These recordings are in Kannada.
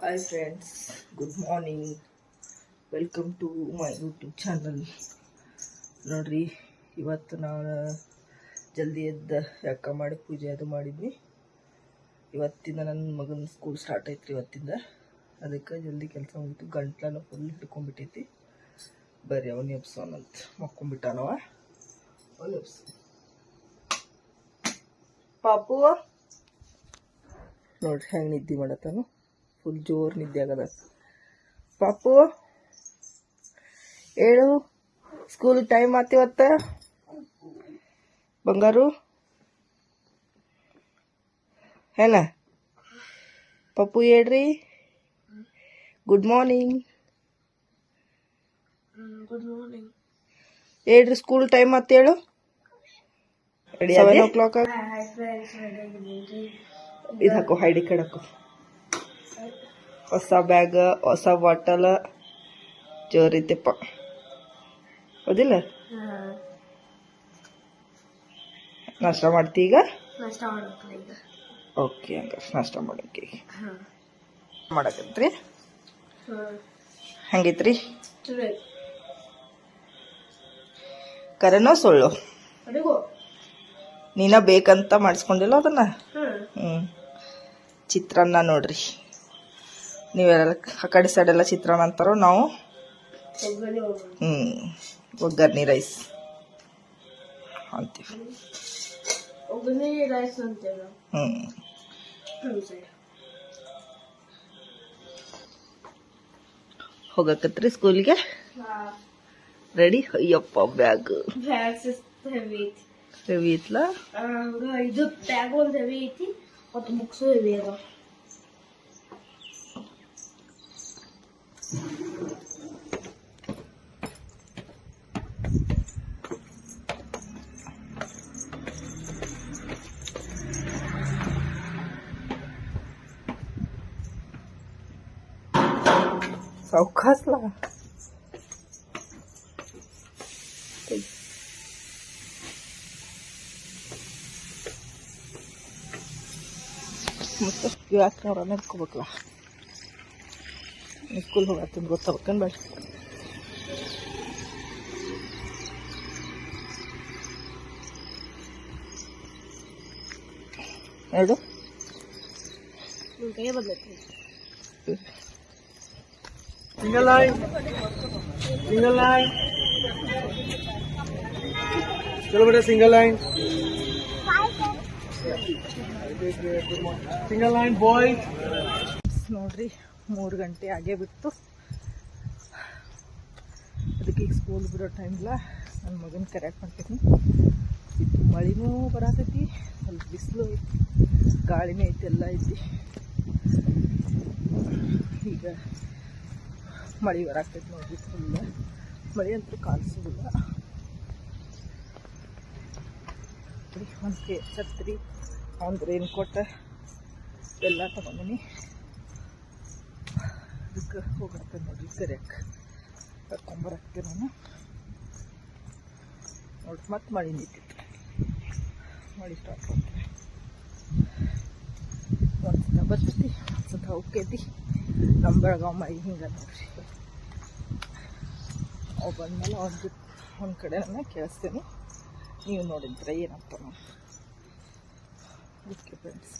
Hi friends good morning welcome to my YouTube channel ನೋಡ್ರಿ, ಇವತ್ತು ನಾನು ಜಲ್ದಿ ಎದ್ದ ಯಾಕ ಮಾಡಿ ಪೂಜೆ ಅದು ಮಾಡಿದ್ವಿ ಇವತ್ತಿಂದ ನನ್ನ ಮಗನ ಸ್ಕೂಲ್ ಸ್ಟಾರ್ಟ್ ಆಯ್ತು ಇವತ್ತಿಂದ. ಅದಕ್ಕೆ ಜಲ್ದಿ ಕೆಲಸ ಮುಗಿತು. ಗಂಟ್ಲೆಲ್ಲ ಫುಲ್ ಹಿಡ್ಕೊಂಡ್ಬಿಟ್ಟೈತಿ. ಬರ್ರಿ, ಅವನ ಎಬ್ಸೋನಂತ ಮಕ್ಕೊಂಡ್ಬಿಟ್ಟಾನವ. ಅವನ ಎಬ್ಸ ಪಾಪು? ನೋಡ್ರಿ, ಹೆಂಗೆ ನಿದ್ದೆ ಮಾಡತ್ತಾನು. ಫುಲ್ ಜೋರ್ ನಿದ್ದೆ ಆಗದ. ಪಾಪು ಹೇಳು ಸ್ಕೂಲ್ ಟೈಮ್ ಆತಿವತ್ತ ಬಂಗಾರು? ಏನ? ಪಪ್ಪು ಹೇಳ್ರಿ. ಗುಡ್ ಮಾರ್ನಿಂಗ್ ಗುಡ್ ಮಾರ್ನಿಂಗ್ ಹೇಳ್ರಿ ಸ್ಕೂಲ್ ಟೈಮ್ ಅಂತ ಹೇಳು. ಸೆವೆನ್ ಓ ಕ್ಲಾಕ್ ಇದು ಹಾಕೋ ಹೈಡಿ ಕಾರ್ಡ್ ಹಾಕು. ಹೊಸ ಬ್ಯಾಗ್ ಹೊಸ ಬಾಟಲ್ ಜೋರಿದ್ದೆಪ್ಪ ಹೌದಿಲ್ಲ? ನಾಷ್ಟ ಮಾಡ್ತಿ ಈಗ? ಓಕೆ ಹಂಗಾರೆ ನಾಷ್ಟ ಮಾಡಕ್ಕೆ ಮಾಡಕಂತ್ರಿ? ಮಾಡಕತ್ರಿ ಹೆಂಗೈತ್ರಿ? ಕರೆನೋ ಸುಳ್ಳು? ನೀನ ಬೇಕಂತ ಮಾಡಿಸ್ಕೊಂಡಿಲ್ಲ ಅದನ್ನ? ಹ್ಮ್. ಹ್ಞೂ ಚಿತ್ರಾನ್ನ ನೋಡ್ರಿ. ನೀವೆಲ್ಲ ಆ ಕಡೆ ಸೈಡೆಲ್ಲ ಚಿತ್ರಾನ್ನ ಅಂತಾರೋ ನಾವು? ಹ್ಞೂ ಒಗ್ಗರಣೆ ರೈಸ್ ಅಂತೇವೆ. ಹ್ಞೂ ಹೋಗಕತ್ರಿ ಸ್ಕೂಲ್ಗೆ ರೆಡಿ ಅಯ್ಯಪ್ಪ ಬ್ಯಾಗ್ ಹೆವಿ ಐತಿ. ಹೆವಿ ಐತ್ಲ? ಇದು ಬ್ಯಾಗ್ ಒಂದು ಹೆವಿ ಐತಿ ಮತ್ತು ಬುಕ್ಸು ಹೆವಿ ಅದಾವ. გავქასლა. მოსწორს გიასწორა მე გუბაკლა. ಸ್ಕೂಲ್ ಹೋಗತ್ತಂದು ಗೊತ್ತಾಗ್ಬೇಕನ್ ಬೇಡ ಎರಡು ನಿಮ್ಮ ಕೈ ಬದಲೈತಿ Single line. Single line. चलो बेटा single line single line boy ನೋಡ್ರಿ ಮೂರು ಗಂಟೆ ಆಗೇ ಬಿಟ್ಟು ಅದಕ್ಕೆ ಈಗ ಸ್ಕೂಲ್ ಬಿಡೋ ಟೈಮ್ಲ ನನ್ನ ಮಗನ ಕರೆಕ್ಟ್ ಮಾಡ್ತೀನಿ ಇದು ಮಳಿನೂ ಬರತೈತಿ, ಸ್ವಲ್ಪ ಬಿಸಿಲು ಐತಿ, ಗಾಳಿನೇ ಐತಿ, ಎಲ್ಲ ಐತಿ. ಈಗ ಮಳೆ ಬರಾಕೈತಿ ನೋಡಿ ಫುಲ್ ಮಳೆ ಅಂತೂ ಕಾಣಿಸೋದಿಲ್ಲ. ಒಂದು ಛತ್ರಿ ರೈನ್ ಕೋಟ್ ಎಲ್ಲ ತಗೊಂಡಿನಿ. ಅದಕ್ಕೆ ಹೋಗತ್ತೆ ನೋಡ್ರಿ ಸರಿಯಾಗಿ ಕರ್ಕೊಂಬರಕ್ಕೆ ನಾನು. ನೋಡಿ, ಮತ್ತೆ ಮಳೆ ನಿಂತಿತ್ತು ಮಳೆ ಸ್ಟಾರ್ಟ್ ಆಗ್ತದೆ ಒಂದ್ಸತ ಬರ್ತೈತಿ ಒಂದ್ಸತ ಹೋಗ್ತೈತಿ ನಮ್ಮ ಬೆಳಗಾವ್ ಮಳೆ ಹಿಂಗೆ ನೋಡ್ರಿ. ಅವು ಬಂದ್ಮೇಲೆ ಒಂದು ಒಂದು ಕಡೆ ನಾನು ಕೇಳಿಸ್ತೀನಿ. ನೀವು ನೋಡಿದ್ರೆ ಏನಂತ ಓಕೆ ಫ್ರೆಂಡ್ಸ್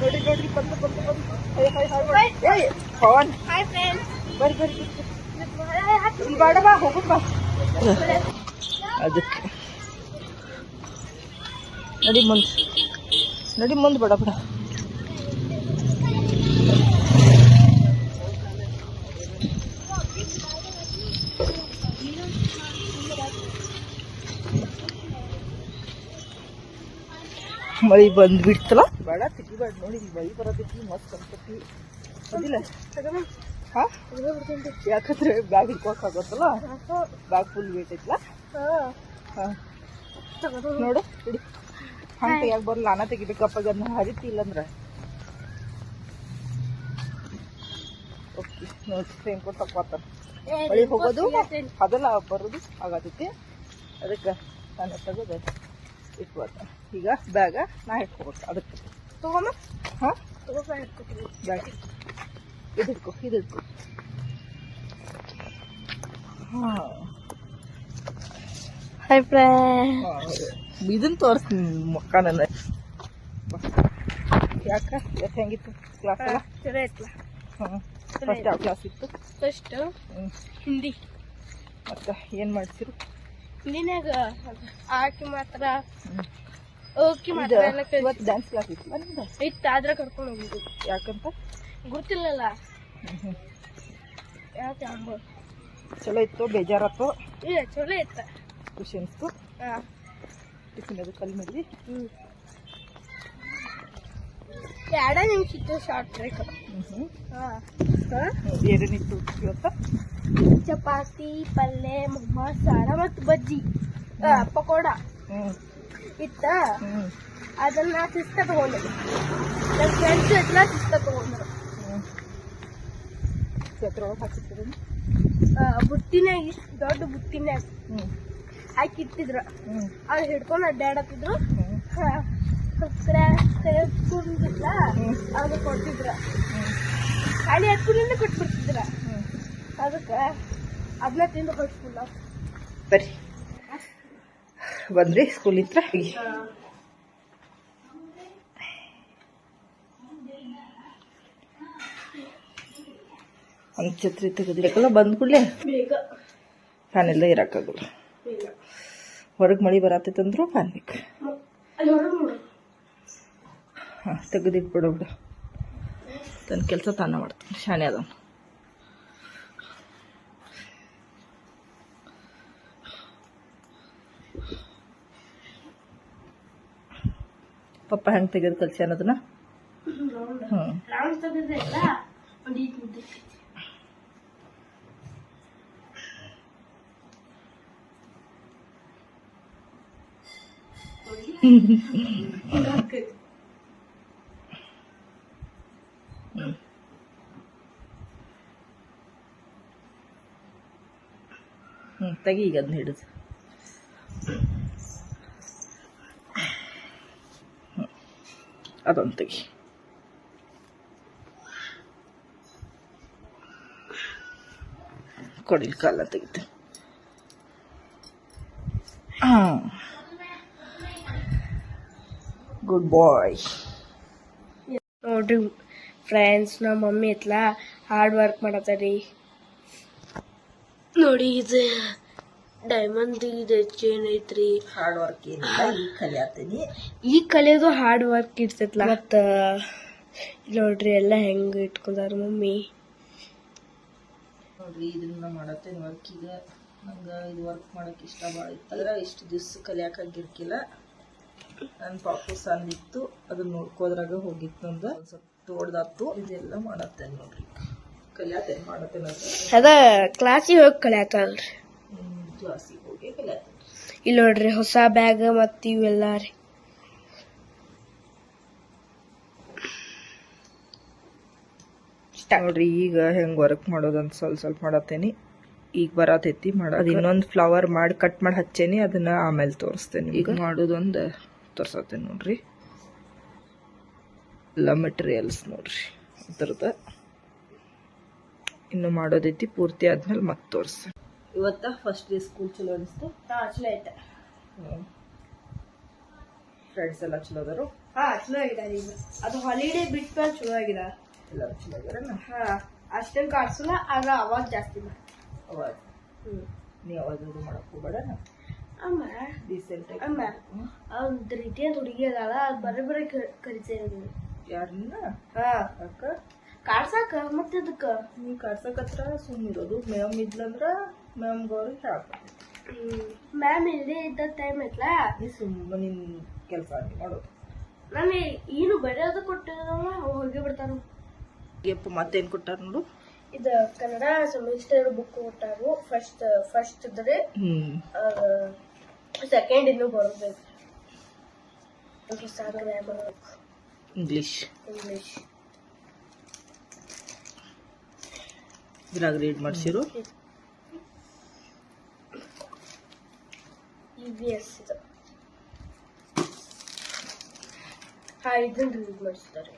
ನೋಡಿ ನೋಡಿ ಬಂದು ಬಂದು ಬಂದು. ಹಾಯ್ ಹಾಯ್ ಹೈ ಏಯ್ ಫೋನ್ ಹಾಯ್ ಫ್ರೆಂಡ್ಸ್ ಬರ್ರಿ ಬರ್ರಿ. ಇಲ್ಲಿ ಬೇಡ ಬಾ ಹೋಗು ಬಾ. ಅದಕ್ಕೆ. ನಡಿ ಮುಂದೆ. ನಡಿ ಮುಂದೆ ಬೇಡ ಬೇಡ. ಮಳಿ ಬಂದ್ಬಿಡ್ತಲ್ಲ? ಬೇಡ ತೆಗಿಬೇಡ ನೋಡಿ ಮಳಿ ಬರತೈತಿ ಮಸ್ತ್ ಅನ್ಸತಿ ಅದಿಲ್ಲ? ಹಾ? ಯಾಕಂದ್ರೆ ಬ್ಯಾಗ್ ಹಿಡ್ಕೊಳಕ್ಕಾಗತ್ತಲ್ಲ ಬ್ಯಾಗ್ ಫುಲ್ ವೇಟ್ ಐತ್ಲ? ಹಾ. ನೋಡು ಇಡಿ. ಹಂಗ ಯಾಕೆ ಬರಲ್ಲ ಅನ್ನ ತೆಗಿಬೇಕಪ್ಪ ಅದನ್ನ ಹರಿತಿ ಇಲ್ಲಂದ್ರ ಓಕೆ ನೋಡಿ ಸೇಮ್ ಕೊಟ್ಟು ತಕ್ಕೋತಾನ ಮಳಿ ಹೋಗೋದು? ಅದೆಲ್ಲ ಬರೋದು ಆಗತೈತಿ ಅದಕ್ಕೆ ನಾನು ತೆಗೆದು ಇಟ್ಕೊಳ್ತಾನೆ. ಈಗ ಬ್ಯಾಗ ನಾ ಇಟ್ಕೋಬೇಕು ಅದಕ್ಕೆ. ತಗೊಂಡು? ಹಾಂ? ತಗೋ ಹಿಡ್ಕೊತೀನಿ ಬ್ಯಾಡ ಇದು ಹಿಡ್ಕೊ ಇದು ಹಿಡ್ಕೊ ಹಾಂ ಹಾಯ್ ಫ್ರೆಂಡ್ ಇದನ್ನ ತೋರಿಸ್ತೀನಿ ಮಕ್ಕ ನನ್ನ. ಯಾಕ? ಇವತ್ತು ಹೆಂಗಿತ್ತು ಕ್ಲಾಸ್ ಎಲ್ಲ? ಚಲೋ ಹಾಂ. ಫಸ್ಟ್ ಯಾವ ಕ್ಲಾಸ್ ಇತ್ತು? ಫಸ್ಟ್ ಹಿಂದಿ. ಮತ್ತೆ ಏನು ಮಾಡ್ಸಿರು? ಹಿಂದಿನಾಗ ಆಕಿ ಮಾತ್ರ ಓಕೆ ಮಾತ್ರ ಎಲ್ಲ ಇವತ್ತು ಡ್ಯಾನ್ಸ್ ಕ್ಲಾಸ್ ಇತ್ತು. ಇತ್ತು ಆದ್ರೆ ಕರ್ಕೊಂಡು ಹೋಗಿದ್ದು. ಯಾಕಂತ? ಗೊತ್ತಿಲ್ಲಲ್ಲ. ಯಾಕೆ ಅಂಬ ಚಲೋ ಇತ್ತು ಬೇಜಾರತ್ತು ಇಲ್ಲ ಚಲೋ ಇತ್ತ. ಖುಷಿ ಅನಿಸ್ತು ಹಾಂ. ಟಿಫಿನ್ ಅದು ಕಲ್ ಮಾಡಿದ್ವಿ ಹ್ಞೂ ಎರಡ ನಿಮಿಷ ಇತ್ತು ಶಾರ್ಟ್ ಬ್ರೇಕ್ ಏನೇನಿತ್ತು ಇವತ್ತು? ಚಪಾತಿ ಪಲ್ಯ ಮೊಮ್ಮ ಸಾರ ಮತ್ತು ಬಜ್ಜಿ. ಪಕೋಡ. ಇತ್ತ? ಅದನ್ನ ಸಿಸ್ತ ತಗೊಂಡು. ನನ್ನ ಫ್ರೆಂಡ್ಸ್ ಎಲ್ಲ ಸಿಸ್ತ ತಗೊಂಡ್ರು ಹಾಕಿರ್ತೀರಿ ಆ, ಬುಟ್ಟಿನಾಗ ಇಷ್ಟು ದೊಡ್ಡ ಬುತ್ತಿನಾಗ ಹ್ಞೂ ಹಾಕಿ ಇಟ್ಟಿದ್ರು. ಹ್ಞೂ ಅವ್ರು ಹಿಡ್ಕೊಂಡು ಅಡ್ಡಾಡತ್ತಿದ್ರು. ಹ್ಞೂ ತೆಗೆದ್ಕೊಂಡಿಲ್ಲ ಹ್ಮ್. ಅದು ಕೊಡ್ತಿದ್ರ? ಹ್ಞೂ ಖಾಲಿ ಹತ್ಕೊಂಡಿಂದ ಕೊಟ್ಬಿಡ್ತಿದ್ರ? ಹ್ಞೂ ಅದಕ್ಕೆ ಅದನ್ನ ತಿಂದು ಹೊಡ್ಸ್ಕೊಂಡ ಬರ್ರಿ. ಬಂದ್ರಿ ಸ್ಕೂಲ್ ಇತ್ರ ಒಂದು ಛತ್ರಿ ತೆಗೆದಿರಕ್ಕಲ್ಲ ಬಂದ ಕೂಡಲೇ ಬೇಗ. ಫ್ಯಾನ್ ಎಲ್ಲ ಇರೋಕ್ಕಾಗಲ್ಲ ಬೇಗ. ಹೊರಗೆ ಮಳೆ ಬರತ್ತೈತಂದ್ರು ಫ್ಯಾನ್ ಬೇಕು ಮ- ಅಲ್ಲಿ ಹೊರಗೆ ನೋಡು ಹಾಂ, ತೆಗೆದಿಟ್ಬಿಡು ಬಿಡು. ತನ್ನ ಕೆಲಸ ತಾನೇ ಮಾಡ್ತಾನೆ ಶಾನೆ ಅದನ್ನು ಪಪ್ಪ ಹೆಂಗೆ ತೆಗೆದು ಕಲ್ಸಿ ಅನ್ನೋದನ್ನ? ಹ್ಞೂ ರಾಮ್ ತೆಗೆದ್ರೆ ಇಲ್ಲ ಒಂದು ಈಗ ಮುದ್ದೆ ಹ್ಞೂ ತೆಗಿ ಈಗ ಅದನ್ನ ಹಿಡಿದು. ಅದೊಂದು ತೆಗಿ. ಕಾಲ ತೆಗಿತೆ. ಗುಡ್ ಬಾಯ್ ನೋಡ್ರಿ ಫ್ರೆಂಡ್ಸ್ ನಮ್ಮ ಮಮ್ಮಿ ಇತ್ಲಾ ಹಾರ್ಡ್ ವರ್ಕ್ ಮಾಡತ್ತರಿ. ನೋಡಿ ಇದು. ಡೈಮಂಡ್ ಇದೆ ಚೇನ್ ಐತ್ರಿ ಹಾರ್ಡ್ ವರ್ಕ್ ಏನಿಲ್ಲ ಈಗ ಕಲಿಯಾತೀನಿ ಈ ಕಲಿಯೋದು ಹಾರ್ಡ್ ವರ್ಕ್ ಇರ್ತೈತಲ್ಲ ಮತ್ತ ಇಲ್ಲ್ ನೋಡ್ರಿ ಎಲ್ಲ ಹೆಂಗ್ ಇಟ್ಕೊಂಡಾರ ಮಮ್ಮಿ? ನೋಡ್ರಿ ಇದನ್ನ ಮಾಡತ್ತೇನೆ ವರ್ಕ್ ಈಗ. ನಂಗೆ ಇದು ವರ್ಕ್ ಮಾಡಕ್ ಇಷ್ಟ ಭಾಳ ಇತ್ತು. ಆದ್ರೆ ಇಷ್ಟು ದಿವ್ಸ ಕಲಿಯಾಕಾಗಿರ್ಕಿಲ್ಲ ನನ್ನ ಪಾಪು ಸಂದಿತ್ತು ಅದನ್ನ ನೋಡ್ಕೋದ್ರಾಗ ಹೋಗಿತ್ತು ನಂದು. ಒಂದು ಸ್ವಲ್ಪ ತೋಡ್ದಾತು. ಇದೆಲ್ಲ ಮಾಡತ್ತೇನೆ ನೋಡ್ರಿ. ಕಲಿಯಾತೇನೆ ಮಾಡತ್ತೇನೆ ಅಂದ್ರೆ ಅದ ಕ್ಲಾಸಿಗೆ ಹೋಗಿ ಕಲಿಯತ್ತಾಳ್ರಿ ಕ್ಲಾಸಿಗೆ ಹೋಗಿ ಇಲ್ಲಿ ನೋಡ್ರಿ ಹೊಸ ಬ್ಯಾಗ್ ಮತ್ತ ಇವೆಲ್ಲ ರೀ. ನೋಡ್ರಿ ಈಗ ಹೆಂಗೆ ವರ್ಕ್ ಮಾಡೋದಂತ ಸ್ವಲ್ಪ ಸ್ವಲ್ಪ ಮಾಡತ್ತೇನಿ. ಈಗ ಬರತೈತಿ ಮಾಡೋದು ಇನ್ನೊಂದು ಫ್ಲವರ್ ಮಾಡಿ ಕಟ್ ಮಾಡಿ ಹಚ್ಚೇನಿ ಅದನ್ನ ಆಮೇಲೆ ತೋರಿಸ್ತೇನೆ ಈಗ? ಮಾಡೋದೊಂದು ತೋರ್ಸತ್ತೇನೆ ನೋಡ್ರಿ. ಎಲ್ಲ ಮೆಟೀರಿಯಲ್ಸ್ ನೋಡ್ರಿ ಅದ್ರದ ಇನ್ನು ಮಾಡೋದೈತಿ ಪೂರ್ತಿ ಆದ್ಮೇಲೆ ಮತ್ತೆ ತೋರಿಸ್ತೇನೆ. ಇವತ್ತ ಫಸ್ಟ್ ಡೇ ಸ್ಕೂಲ್ ಚಲೋ ಅನಿಸ್ತು? ಹಾ ಚಲೋ ಐತೆ. ಫ್ರೆಂಡ್ಸ್ ಎಲ್ಲ ಚಲೋ ಅದಾರು? ಹಾ ಚಲೋ ಆಗಿದೆ ಈಗ. ಅದು ಹಾಲಿಡೇ ಬಿಟ್ಟ ಚಲೋ ಆಗಿದ. ಎಲ್ಲರೂ ಚಲೋ ಅದಾರ ಹಾ ಅಷ್ಟೇನು ಕಾಡ್ಸಲ್ಲ ಆಗ ಅವಾಗ ಜಾಸ್ತಿ ಮಾಡ್- ಅವಾಗ? ಹ್ಮ್. ನೀವು ಅವಾಗ ಇದು ಮಾಡಕ್ ಹೋಗ್ಬೇಡ ಅಮ್ಮ. ಡೀಸೆಂಟ್ ಅಮ್ಮ. ಒಂದ್ ರೀತಿಯ ಹುಡುಗಿ ಅದಲ್ಲ ಅದು ಬರ ಬರ ಕರಿತಾ ಇರೋದು. ಯಾರನ್ನ ಹಾ. ಅಕ್ಕ ಕಾಡ್ಸಾಕ ಮತ್ತೆ ಅದಕ್ಕ ನೀ ಕಾಡ್ಸಕತ್ರ ಸುಮ್ಮನಿರೋದು ಮೇವ್ ಇದ್ಲಂದ್ರ ಮ್ಯಾಮ್ ಅವ್ರಿಗೆ ಹೇಳ್ಬೇಕು ಮ್ಯಾಮ್ ಇಲ್ಲದೆ ಇದ್ದ ಟೈಮ್ ಐತ್ಲಾ? ನೀ ಸುಮ್ಮನೆ ನಿನ್ ಕೆಲಸ ಮಾಡೋದು ನಾನು ಏನು ಬರೆಯೋದು ಕೊಟ್ಟಿರಲ್ಲ ಹೋಗಿ ಬಿಡ್ತಾರು ಯಪ್ಪ ಮತ್ತೇನು ಕೊಟ್ಟಾರ ನೋಡು. ಇದು ಕನ್ನಡ ಸೆಮಿಸ್ಟರ್ ಬುಕ್ ಕೊಟ್ಟಾರು. ಫಸ್ಟ್ ಫಸ್ಟ್ ಇದ್ರೆ ಸೆಕೆಂಡ್ ಇನ್ನೂ ಬರೋಬೇಕು ಸಾಕು ಇಂಗ್ಲಿಷ್ ಇಂಗ್ಲಿಷ್ ಇದ್ರಾಗ ರೀಡ್ ಮಾಡ್ಸಿರು. ಇ ವಿ ಎಸ್ ಇದು ಹಾ ಇದನ್ನ ರೀಡ್ ಮಾಡಿಸ್ತಾರೆ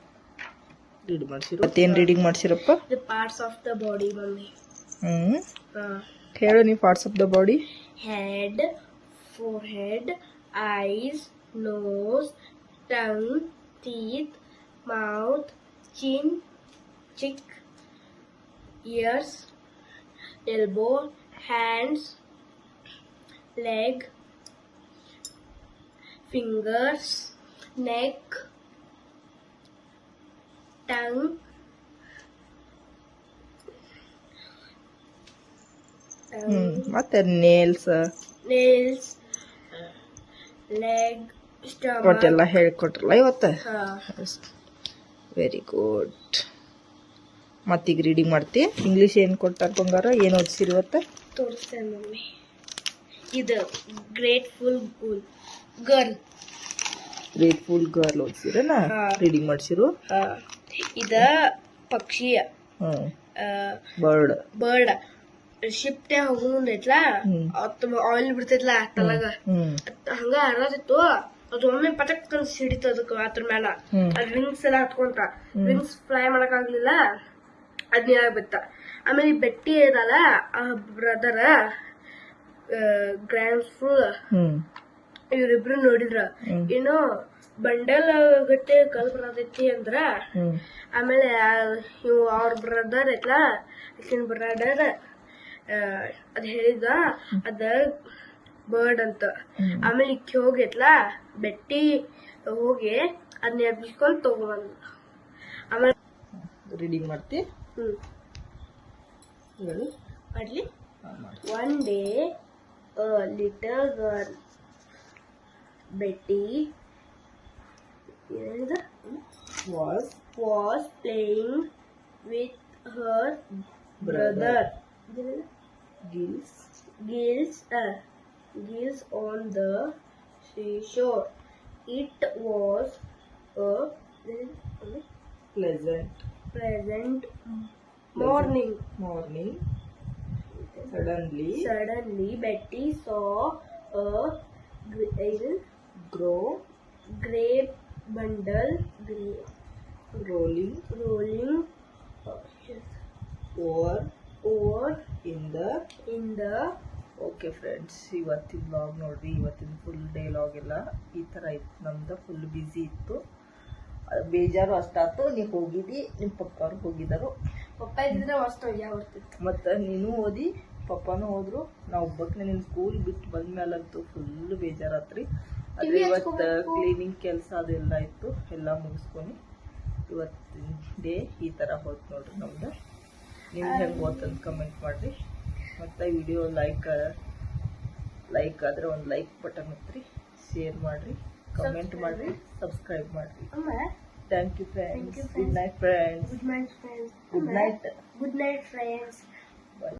ರೀಡ್ ಮಾಡ್ಸಿರು ಮತ್ತೇನು ರೀಡಿಂಗ್ ಮಾಡ್ಸಿರಪ್ಪ The parts of the body, mummy. ಹ್ಞೂ Uh, ಹೇಳು ನೀವು parts of the body head, forehead, eyes, nose, tongue, teeth, mouth, chin, cheek, ears, elbow, hands, leg, fingers, neck, tongue, Um, tongue ಮತ್ತೆ ನೇಲ್ಸ್ nails, leg, stomach. ಒಟ್ಟೆಲ್ಲ ಹೇಳ್ಕೊಟ್ರಲ್ಲ ಇವತ್ತು? ವೆರಿ ಗುಡ್ ಈಗ ರೀಡಿಂಗ್ ಮಾಡ್ತಿ? ಇಂಗ್ಲೀಷ್ ಏನು ಕೊಡ್ತಾರೆ ಬಂಗಾರ? ಏನು ಓದಿಸಿರಿ ಇವತ್ತು? ತೋರಿಸ್ತೇನೆ ಮಮ್ಮಿ. ಇದು ಗ್ರೇಟ್ಫುಲ್ ಗೂಲ್ ಗರ್ಲ್. ಗ್ರೇಟ್ಫುಲ್ ಗರ್ಲ್ ಓದಿಸಿರನ. ರೀಡಿಂಗ್ ಮಾಡ್ಸಿರು. ಇದ ಪಕ್ಷಿ ಬರ್ಡ್ ಬರ್ಡ್ ಶಿಫ್ಟ್ ಹೋಗೋ ಐತ್ಲ ಹ್ಮ್. ಆಯಿಲ್ ಬಿಡ್ತೈತ್ಲ ಹ್ಞೂ ಹಂಗ ಹರದಿತ್ತು ಅದು ಒಮ್ಮೆ ಪಟಕ್ ಅಂತ ಸಿಡಿತು ಅದಕ್ಕೆ ಅದ್ರ ಹ್ಮ್. ಅದ್ ವಿಂಗ್ಸ್ ಎಲ್ಲ ಹತ್ಕೊಂತ. ವಿಂಗ್ಸ್ ಫ್ಲೈ ಮಾಡಕ್ ಆಗ್ಲಿಲ್ಲ. ಅದ್ ಬಿತ್ತ. ಆಮೇಲೆ ಬೆಟ್ಟಿ ಇದಲ್ಲ ಆ ಬ್ರದರ್ ಗ್ರ್ಯಾಂಡ್ ಫುಲ್ ಇವ್ರಿಬ್ರು ನೋಡಿದ್ರ. ಇನ್ನು ಬಂಡಲ್ ಗಟ್ಟಿ ಕಲ್ ಬರತೈತಿ ಅಂದ್ರ ಆಮೇಲೆ ಇವ್ ಅವ್ರ ಬ್ರದರ್ ಐತ್ಲ ಆಕಿನ್ ಬ್ರದರ್ ಅದ್ ಹೇಳಿದ ಅದ ಬರ್ಡ್ ಅಂತ. ಆಮೇಲೆ ಇಕ್ಕಿ ಹೋಗೈತ್ಲ ಬೆಟ್ಟಿ ಹೋಗಿ ಅದನ್ನ ಎಬ್ಬಿಸ್ಕೊಂಡು ತಗೊಂಡ್ ಆಮೇಲೆ ರೀಡಿಂಗ್ ಮಾಡ್ತಿ? ಹ್ಮ್. ಹೇಳು. ಮಾಡ್ಲಿ. One day One girl Betty was was playing with her brother, brother. Gills Gills uh, Gills on the seashore. It was a pleasant pleasant morning. Morning. Suddenly, suddenly Betty saw a grow grape bundle rolling rolling rolling over over over in the in the okay friends ಇವತ್ತಿನ ಬ್ಲಾಗ್ ನೋಡಿರಿ ಇವತ್ತಿನ ಫುಲ್ ಡೇ ಲಾಗ್ ಎಲ್ಲ ಈ ಥರ ಇತ್ತು. ನಮ್ದು ಫುಲ್ ಬ್ಯುಸಿ ಇತ್ತು. ಬೇಜಾರು ಅಷ್ಟಾತು ನೀವು ಹೋಗಿದ್ದಿ ನಿಮ್ಮ ಪಪ್ಪವ್ರು ಹೋಗಿದ್ದರು. ಪಪ್ಪ ಇದ್ರೆ ಅಷ್ಟು ಹೋಗ್ಯಾ ಬರ್ತಿತ್ತು ಮತ್ತು ನೀನು ಓದಿ ಪಪ್ಪನೂ ಹೋದ್ರು. ನಾವು ಒಬ್ಬಕ್ಕೆ ನಿನ್ನ ಸ್ಕೂಲ್ ಬಿಟ್ಟು ಬಂದ್ಮೇಲಂತೂ ಫುಲ್ ಬೇಜಾರಾತ್ರಿ. TV ಇವತ್ತು. ಕ್ಲೀನಿಂಗ್ ಕೆಲಸ ಅದೆಲ್ಲ ಇತ್ತು ಎಲ್ಲ ಮುಗಿಸ್ಕೊಂಡು ಇವತ್ತಿನ ಡೇ ಈ ಥರ ಹೋಯ್ತು ನೋಡ್ರಿ ನಮ್ದು. ನಿಮ್ಗೆ ಹೆಂಗೆ ಓದ್ತಂತ ಕಮೆಂಟ್ ಮಾಡಿರಿ. ಮತ್ತು ವಿಡಿಯೋ ಲೈಕ್ ಲೈಕ್ ಆದರೆ ಒಂದು ಲೈಕ್ ಬಟನ್ ಒತ್ತಿರಿ ಶೇರ್ ಮಾಡಿರಿ ಕಮೆಂಟ್ ಮಾಡಿರಿ ಸಬ್ಸ್ಕ್ರೈಬ್ ಮಾಡಿರಿ. Thank you friends good night friends good night friends good night good night friends